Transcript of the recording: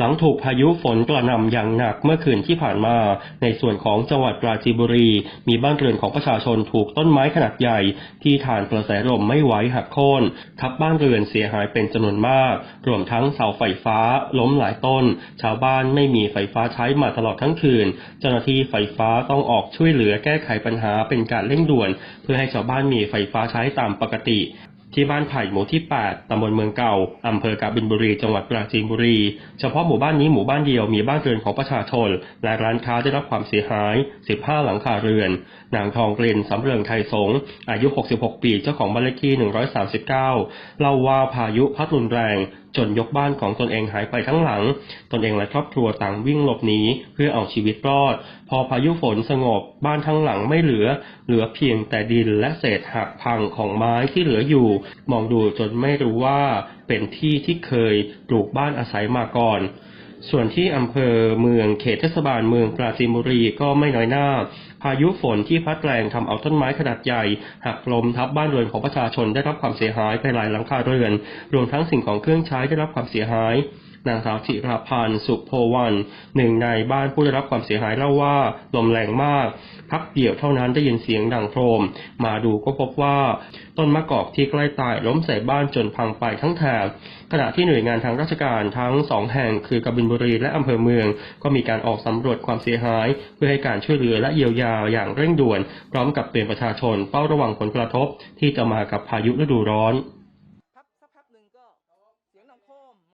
หลังถูกพายุฝนกระหน่ำอย่างหนักเมื่อคืนที่ผ่านมา ในส่วนของจังหวัดปราจีนบุรี มีบ้านเรือนของประชาชนถูกต้นไม้ขนาดใหญ่ ที่ทานกระแสลมไม่ไหวหักโค่นทับบ้านเรือนเสียหายเป็นจำนวนมาก รวมทั้งเสาไฟฟ้า ล้มหลายต้น ชาวบ้านไม่มีไฟฟ้าใช้มาตลอดทั้งคืน เจ้าหน้าที่ไฟฟ้าต้องออกช่วยเหลือแก้ไขปัญหาเป็นการเร่งด่วน เพื่อให้ชาวบ้านมีไฟฟ้าใช้ตามปกติ ที่บ้านไผ่หมู่ที่ 8 ตำบลเมืองเก่า อำเภอกาบินบุรี จังหวัดปราจีนบุรี เฉพาะหมู่บ้านนี้หมู่บ้านเดียวมีบ้านเรือนของประชาชน และร้านค้าได้รับความเสียหาย 15 หลังคาเรือน นางทองเกลนสำเริงไทยสง อายุ 66 ปี เจ้าของบ้านเลขที่ 139 เล่าว่าพายุพัดรุนแรง จนยกบ้านของตนเองหายไปทั้งหลัง ตนเองและครอบครัวต่างวิ่งหลบหนีเพื่อเอาชีวิตรอด พอพายุฝนสงบบ้านทั้งหลังไม่เหลือ เหลือเพียงแต่ดินและเศษหักพังของไม้ที่เหลืออยู่ มองดูจนไม่รู้ว่าเป็นที่ที่เคยปลูกบ้านอาศัยมาก่อน ส่วนที่อำเภอเมืองเขตเทศบาลเมืองปราจีนบุรีก็ไม่น้อยหน้า พายุฝนที่พัดแรงทำเอาต้นไม้ขนาดใหญ่ หักล้มทับบ้านเรือนของประชาชนได้รับความเสียหายไปหลายหลังคาเรือน รวมทั้งสิ่งของเครื่องใช้ได้รับความเสียหาย นางสาวจิราพันธ์สุโพวัน หนึ่งในบ้านผู้ได้รับความเสียหายเล่าว่าลมแรงมาก พักเดี่ยวเท่านั้นได้ยินเสียงดังโครม มาดูก็พบว่าต้นมะกอกที่ใกล้ตายล้มใส่บ้านจนพังไปทั้งแถบขณะที่หน่วยงานทางราชการทั้งสองแห่งคือกบินบุรีและอำเภอเมือง ก็มีการออกสำรวจความเสียหาย เพื่อให้การช่วยเหลือและเยียวยาอย่างเร่งด่วน พร้อมกับเตือนประชาชนเฝ้าระวังผลกระทบที่จะมากับพายุฤดูร้อน